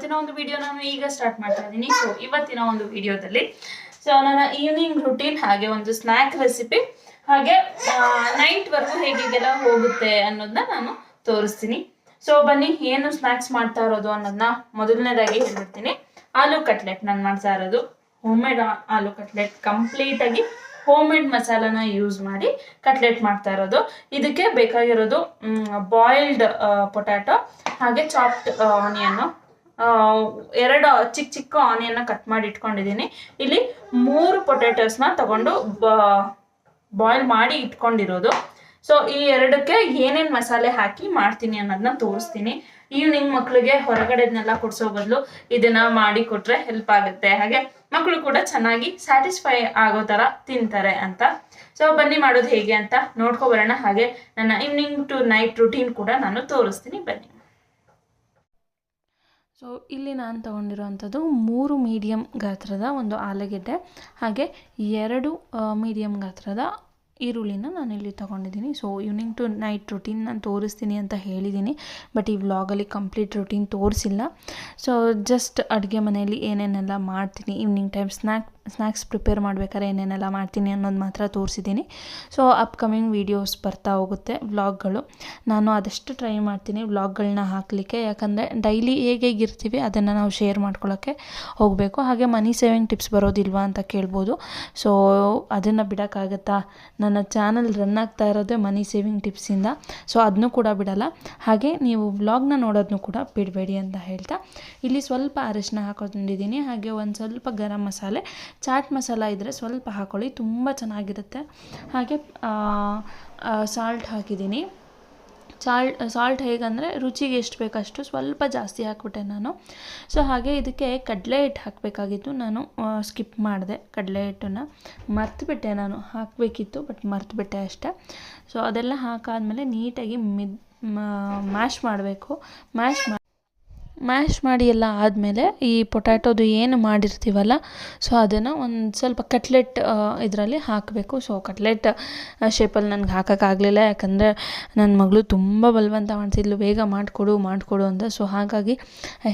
ಇವತ್ತಿನ ಒಂದು ವಿಡಿಯೋ ನಾನು ಈಗ ಸ್ಟಾರ್ಟ್ ಮಾಡ್ತಾ ಇದ್ದೀನಿ ಸೊ ಇವತ್ತಿನ ಒಂದು ವಿಡಿಯೋದಲ್ಲಿ ಸೊ ನನ್ನ ಈವ್ನಿಂಗ್ ರುಟೀನ್ ಹಾಗೆ ಒಂದು ಸ್ನ್ಯಾಕ್ ರೆಸಿಪಿ ಹಾಗೆ ನೈಟ್ ನೈಟ್ವರೆಗೂ ಹೇಗೆಲ್ಲ ಹೋಗುತ್ತೆ ಅನ್ನೋದನ್ನ ನಾನು ತೋರಿಸ್ತೀನಿ. ಸೊ ಬನ್ನಿ, ಏನು ಸ್ನ್ಯಾಕ್ಸ್ ಮಾಡ್ತಾ ಇರೋದು ಅನ್ನೋದನ್ನ ಮೊದಲನೇದಾಗಿ ಹೇಳ್ಬಿಡ್ತೀನಿ. ಆಲೂ ಕಟ್ಲೆಟ್ ನಾನು ಮಾಡ್ತಾ ಇರೋದು. Home made aloo cutlet complete ಆಗಿ ಹೋಮ್ ಮೇಡ್ ಮಸಾಲಾನ ಯೂಸ್ ಮಾಡಿ ಕಟ್ಲೆಟ್ ಮಾಡ್ತಾ ಇರೋದು. ಇದಕ್ಕೆ ಬೇಕಾಗಿರೋದು ಬಾಯಿಲ್ಡ್ ಪೊಟ್ಯಾಟೊ ಹಾಗೆ ಚಾಪ್ಡ್ ಆನಿಯನ್ನು ಎರಡು ಚಿಕ್ಕ ಚಿಕ್ಕ ಆನಿಯನ್ನ ಕಟ್ ಮಾಡಿ ಇಟ್ಕೊಂಡಿದ್ದೀನಿ. ಇಲ್ಲಿ ಮೂರು ಪೊಟ್ಯಾಟೋಸ್ನ ತಗೊಂಡು ಬಾಯ್ಲ್ ಮಾಡಿ ಇಟ್ಕೊಂಡಿರೋದು. ಸೊ ಈ ಎರಡಕ್ಕೆ ಏನೇನು ಮಸಾಲೆ ಹಾಕಿ ಮಾಡ್ತೀನಿ ಅನ್ನೋದನ್ನ ತೋರಿಸ್ತೀನಿ. ಈವ್ನಿಂಗ್ ಮಕ್ಕಳಿಗೆ ಹೊರಗಡೆದನ್ನೆಲ್ಲ ಕೊಡ್ಸೋ ಬದಲು ಇದನ್ನ ಮಾಡಿ ಕೊಟ್ರೆ ಹೆಲ್ಪ್ ಆಗುತ್ತೆ. ಹಾಗೆ ಮಕ್ಕಳು ಕೂಡ ಚೆನ್ನಾಗಿ ಸ್ಯಾಟಿಸ್ಫೈ ಆಗೋ ಥರ ತಿಂತಾರೆ ಅಂತ. ಸೊ ಬನ್ನಿ ಮಾಡೋದು ಹೇಗೆ ಅಂತ ನೋಡ್ಕೊಬರೋಣ ಹಾಗೆ ನನ್ನ ಈವ್ನಿಂಗ್ ಟು ನೈಟ್ ರುಟೀನ್ ಕೂಡ ನಾನು ತೋರಿಸ್ತೀನಿ. ಬನ್ನಿ. ಸೊ ಇಲ್ಲಿ ನಾನು ತೊಗೊಂಡಿರೋವಂಥದ್ದು ಮೂರು ಮೀಡಿಯಮ್ ಗಾತ್ರದ ಒಂದು ಆಲೂಗೆಡ್ಡೆ, ಹಾಗೆ ಎರಡು ಮೀಡಿಯಮ್ ಗಾತ್ರದ ಈರುಳ್ಳಿನ ನಾನು ಇಲ್ಲಿ ತೊಗೊಂಡಿದ್ದೀನಿ. So evening to night routine ನಾನು ತೋರಿಸ್ತೀನಿ ಅಂತ ಹೇಳಿದ್ದೀನಿ ಬಟ್ ಈ ವ್ಲಾಗಲ್ಲಿ ಕಂಪ್ಲೀಟ್ ರುಟೀನ್ ತೋರಿಸಿಲ್ಲ. ಸೊ ಜಸ್ಟ್ ಅಡುಗೆ ಮನೆಯಲ್ಲಿ ಏನೇನೆಲ್ಲ ಮಾಡ್ತೀನಿ evening time snack snacks prepare ಮಾಡ್ಬೇಕಾದ್ರೆ ಏನೇನೆಲ್ಲ ಮಾಡ್ತೀನಿ ಅನ್ನೋದು ಮಾತ್ರ ತೋರಿಸಿದ್ದೀನಿ. ಸೊ ಅಪ್ಕಮಿಂಗ್ ವೀಡಿಯೋಸ್ ಬರ್ತಾ ಹೋಗುತ್ತೆ ವ್ಲಾಗ್ಗಳು ನಾನು ಅದಷ್ಟು ಟ್ರೈ ಮಾಡ್ತೀನಿ ವ್ಲಾಗ್ಗಳನ್ನ ಹಾಕಲಿಕ್ಕೆ. ಯಾಕಂದರೆ ಡೈಲಿ ಹೇಗೆ ಹೇಗಿರ್ತೀವಿ ಅದನ್ನು ನಾವು ಶೇರ್ ಮಾಡ್ಕೊಳ್ಳೋಕ್ಕೆ ಹೋಗಬೇಕು. ಹಾಗೆ ಮನಿ ಸೇವಿಂಗ್ ಟಿಪ್ಸ್ ಬರೋದಿಲ್ವಾ ಅಂತ ಕೇಳ್ಬೋದು. ಸೊ ಅದನ್ನು ಬಿಡೋಕ್ಕಾಗತ್ತಾ? ನನ್ನ ಚಾನಲ್ ರನ್ ಆಗ್ತಾ ಇರೋದೇ ಮನಿ ಸೇವಿಂಗ್ ಟಿಪ್ಸಿಂದ ಸೊ ಅದನ್ನೂ ಕೂಡ ಬಿಡಲ್ಲ. ಹಾಗೆ ನೀವು ವ್ಲಾಗ್ನ ನೋಡೋದನ್ನು ಕೂಡ ಬಿಡಬೇಡಿ ಅಂತ ಹೇಳ್ತಾ. ಇಲ್ಲಿ ಸ್ವಲ್ಪ ಅರಿಶಿನ ಹಾಕೊಂಡಿದ್ದೀನಿ. ಹಾಗೆ ಒಂದು ಸ್ವಲ್ಪ ಗರಂ ಮಸಾಲೆ ಚಾಟ್ ಮಸಾಲ ಇದ್ದರೆ ಸ್ವಲ್ಪ ಹಾಕ್ಕೊಳ್ಳಿ ತುಂಬ ಚೆನ್ನಾಗಿರುತ್ತೆ. ಹಾಗೆ ಸಾಲ್ಟ್ ಹಾಕಿದ್ದೀನಿ. ಸಾಲ್ಟ್ ಸಾಲ್ಟ್ ಹೇಗಂದರೆ ರುಚಿಗೆ ಎಷ್ಟು ಬೇಕಷ್ಟು ಸ್ವಲ್ಪ ಜಾಸ್ತಿ ಹಾಕ್ಬಿಟ್ಟೆ ನಾನು. ಸೊ ಹಾಗೆ ಇದಕ್ಕೆ ಕಡಲೆ ಹಿಟ್ಟು ಹಾಕಬೇಕಾಗಿತ್ತು. ನಾನು ಸ್ಕಿಪ್ ಮಾಡಿದೆ ಕಡಲೆ ಹಿಟ್ಟನ್ನು. ಮರ್ತುಬಿಟ್ಟೆ ನಾನು, ಹಾಕಬೇಕಿತ್ತು ಬಟ್ ಮರ್ತುಬಿಟ್ಟೆ ಅಷ್ಟೆ. ಸೊ ಅದೆಲ್ಲ ಹಾಕಾದಮೇಲೆ ನೀಟಾಗಿ ಮಿದ್ ಮ್ಯಾಶ್ ಮಾಡಬೇಕು. ಮ್ಯಾಶ್ ಮ್ಯಾಶ್ ಮಾಡಿ ಎಲ್ಲ ಆದಮೇಲೆ ಈ ಪೊಟ್ಯಾಟೋದು ಏನು ಮಾಡಿರ್ತೀವಲ್ಲ ಸೊ ಅದನ್ನು ಒಂದು ಸ್ವಲ್ಪ ಕಟ್ಲೆಟ್ ಇದರಲ್ಲಿ ಹಾಕಬೇಕು. ಸೊ ಕಟ್ಲೆಟ್ ಶೇಪಲ್ಲಿ ನನಗೆ ಹಾಕೋಕ್ಕಾಗಲಿಲ್ಲ ಯಾಕಂದರೆ ನನ್ನ ಮಗಳು ತುಂಬ ಬಲವಂತ ಮಾಡ್ತಿದ್ಲು. ಬೇಗ ಮಾಡಿಕೊಡು ಮಾಡಿಕೊಡು ಅಂತ. ಸೊ ಹಾಗಾಗಿ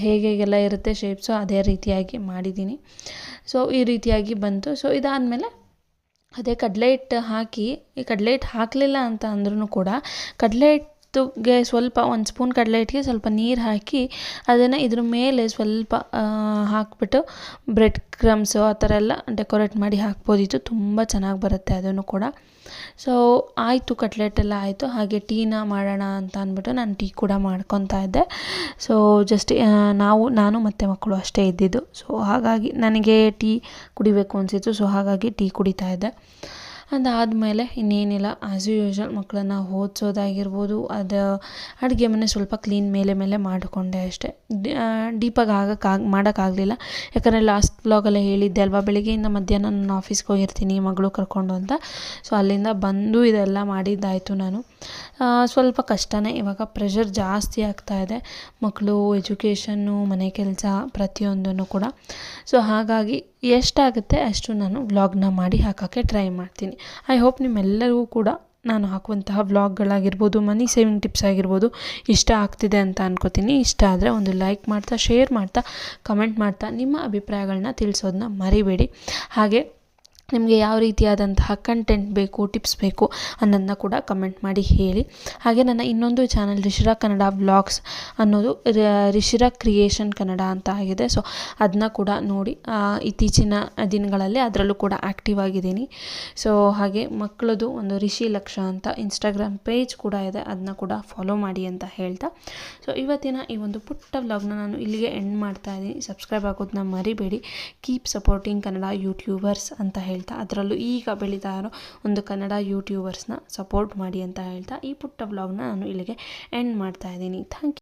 ಹೇಗೆ ಹೇಗೆಲ್ಲ ಇರುತ್ತೆ ಶೇಪ್ಸು ಅದೇ ರೀತಿಯಾಗಿ ಮಾಡಿದ್ದೀನಿ. ಸೊ ಈ ರೀತಿಯಾಗಿ ಬಂತು. ಸೊ ಇದಾದಮೇಲೆ ಅದೇ ಕಡ್ಲೆ ಹಿಟ್ಟು ಹಾಕಿ, ಈ ಕಡಲೆ ಹಿಟ್ಟು ಹಾಕಲಿಲ್ಲ ಅಂತ ಅಂದ್ರೂ ಕೂಡ ಕಡಲೆ ಹಿಟ್ಟುಗೆ ಸ್ವಲ್ಪ ಒಂದು ಸ್ಪೂನ್ ಕಡಲೆ ಹಿಟ್ಟಿಗೆ ಸ್ವಲ್ಪ ನೀರು ಹಾಕಿ ಅದನ್ನು ಇದ್ರ ಮೇಲೆ ಸ್ವಲ್ಪ ಹಾಕಿಬಿಟ್ಟು ಬ್ರೆಡ್ ಕ್ರಮ್ಸು ಆ ಥರ ಎಲ್ಲ ಡೆಕೋರೇಟ್ ಮಾಡಿ ಹಾಕ್ಬೋದಿತ್ತು ತುಂಬ ಚೆನ್ನಾಗಿ ಬರುತ್ತೆ ಅದನ್ನು ಕೂಡ. ಸೊ, ಆಯಿತು, ಕಟ್ಲೆಟ್ ಎಲ್ಲ ಆಯಿತು. ಹಾಗೆ ಟೀನ ಮಾಡೋಣ ಅಂತ ಅಂದ್ಬಿಟ್ಟು ನಾನು ಟೀ ಕೂಡ ಮಾಡ್ಕೊತಾ ಇದ್ದೆ. ಸೊ, ಜಸ್ಟ್ ನಾವು, ನಾನು ಮತ್ತು ಮಕ್ಕಳು ಅಷ್ಟೇ ಇದ್ದಿದ್ದು. ಸೊ, ಹಾಗಾಗಿ ನನಗೆ ಟೀ ಕುಡಿಬೇಕು ಅನಿಸಿತ್ತು. ಸೊ, ಹಾಗಾಗಿ ಟೀ ಕುಡಿತಾ ಇದ್ದೆ. ಅದಾದಮೇಲೆ ಇನ್ನೇನಿಲ್ಲ ಆ್ಯಸ್ ಯೂಶ್ವಲ್ ಮಕ್ಕಳನ್ನ ಓದಿಸೋದಾಗಿರ್ಬೋದು, ಅದು ಅಡುಗೆ ಮನೆ ಸ್ವಲ್ಪ ಕ್ಲೀನ್ ಮೇಲೆ ಮೇಲೆ ಮಾಡಿಕೊಂಡೆ ಅಷ್ಟೇ. ಡೀಪಾಗಿ ಆಗೋಕ್ಕಾಗ ಮಾಡೋಕ್ಕಾಗಲಿಲ್ಲ ಯಾಕಂದರೆ ಲಾಸ್ಟ್ ಬ್ಲಾಗಲ್ಲೇ ಹೇಳಿದ್ದೆ ಅಲ್ವಾ, ಬೆಳಗ್ಗೆಯಿಂದ ಮಧ್ಯಾಹ್ನ ನಾನು ಆಫೀಸ್ಗೆ ಹೋಗಿರ್ತೀನಿ, ಮಗಳು ಕರ್ಕೊಂಡು ಅಂತ. ಸೊ ಅಲ್ಲಿಂದ ಬಂದು ಇದೆಲ್ಲ ಮಾಡಿದ್ದಾಯಿತು ನಾನು. ಸ್ವಲ್ಪ ಕಷ್ಟನೇ, ಇವಾಗ ಪ್ರೆಷರ್ ಜಾಸ್ತಿ ಆಗ್ತಾ ಇದೆ. ಮಕ್ಕಳು ಎಜುಕೇಷನ್ನು ಮನೆ ಕೆಲಸ ಪ್ರತಿಯೊಂದನ್ನು ಕೂಡ. ಸೊ ಹಾಗಾಗಿ ಎಷ್ಟಾಗುತ್ತೆ ಅಷ್ಟು ನಾನು ವ್ಲಾಗ್ನ ಮಾಡಿ ಹಾಕೋಕ್ಕೆ ಟ್ರೈ ಮಾಡ್ತೀನಿ. ಐ ಹೋಪ್ ನಿಮ್ಮೆಲ್ಲರಿಗೂ ಕೂಡ ನಾನು ಹಾಕುವಂತಹ ವ್ಲಾಗ್ಗಳಾಗಿರ್ಬೋದು ಮನಿ ಸೇವಿಂಗ್ ಟಿಪ್ಸ್ ಆಗಿರ್ಬೋದು ಇಷ್ಟ ಆಗ್ತಿದೆ ಅಂತ ಅನ್ಕೋತೀನಿ. ಇಷ್ಟ ಆದರೆ ಒಂದು ಲೈಕ್ ಮಾಡ್ತಾ ಶೇರ್ ಮಾಡ್ತಾ ಕಮೆಂಟ್ ಮಾಡ್ತಾ ನಿಮ್ಮ ಅಭಿಪ್ರಾಯಗಳನ್ನ ತಿಳಿಸೋದನ್ನ ಮರಿಬೇಡಿ. ಹಾಗೆ ನಿಮಗೆ ಯಾವ ರೀತಿಯಾದಂತಹ ಕಂಟೆಂಟ್ ಬೇಕು ಟಿಪ್ಸ್ ಬೇಕು ಅನ್ನೋದನ್ನ ಕೂಡ ಕಮೆಂಟ್ ಮಾಡಿ ಹೇಳಿ. ಹಾಗೆ ನನ್ನ ಇನ್ನೊಂದು ಚಾನಲ್ ರಿಷಿರಾ ಕನ್ನಡ ವ್ಲಾಗ್ಸ್ ಅನ್ನೋದು ರಿಷಿರಾ ಕ್ರಿಯೇಷನ್ ಕನ್ನಡ ಅಂತ ಆಗಿದೆ. ಸೊ ಅದನ್ನ ಕೂಡ ನೋಡಿ ಇತ್ತೀಚಿನ ದಿನಗಳಲ್ಲಿ ಅದರಲ್ಲೂ ಕೂಡ ಆ್ಯಕ್ಟಿವ್ ಆಗಿದ್ದೀನಿ. ಸೊ ಹಾಗೆ ಮಕ್ಕಳದು ಒಂದು ರಿಷಿ ಲಕ್ಷ ಅಂತ ಇನ್ಸ್ಟಾಗ್ರಾಮ್ ಪೇಜ್ ಕೂಡ ಇದೆ. ಅದನ್ನ ಕೂಡ ಫಾಲೋ ಮಾಡಿ ಅಂತ ಹೇಳ್ತಾ. ಸೊ ಇವತ್ತಿನ ಈ ಒಂದು ಪುಟ್ಟ ವ್ಲಾಗ್ನ ನಾನು ಇಲ್ಲಿಗೆ ಎಂಡ್ ಮಾಡ್ತಾ ಇದ್ದೀನಿ. ಸಬ್ಸ್ಕ್ರೈಬ್ ಆಗೋದನ್ನ ಮರಿಬೇಡಿ. ಕೀಪ್ ಸಪೋರ್ಟಿಂಗ್ ಕನ್ನಡ ಯೂಟ್ಯೂಬರ್ಸ್ ಅಂತ ಹೇಳಿ ಹೇಳ್ತಾ, ಅದರಲ್ಲೂ ಈಗ ಬೆಳೀತಾ ಇರೋ ಒಂದು ಕನ್ನಡ ಯೂಟ್ಯೂಬರ್ಸ್ನ ಸಪೋರ್ಟ್ ಮಾಡಿ ಅಂತ ಹೇಳ್ತಾ ಈ ಪುಟ್ಟ ವ್ಲಾಗ್ನ ನಾನು ಇಲ್ಲಿಗೆ ಎಂಡ್ ಮಾಡ್ತಾ ಇದ್ದೀನಿ. Thank you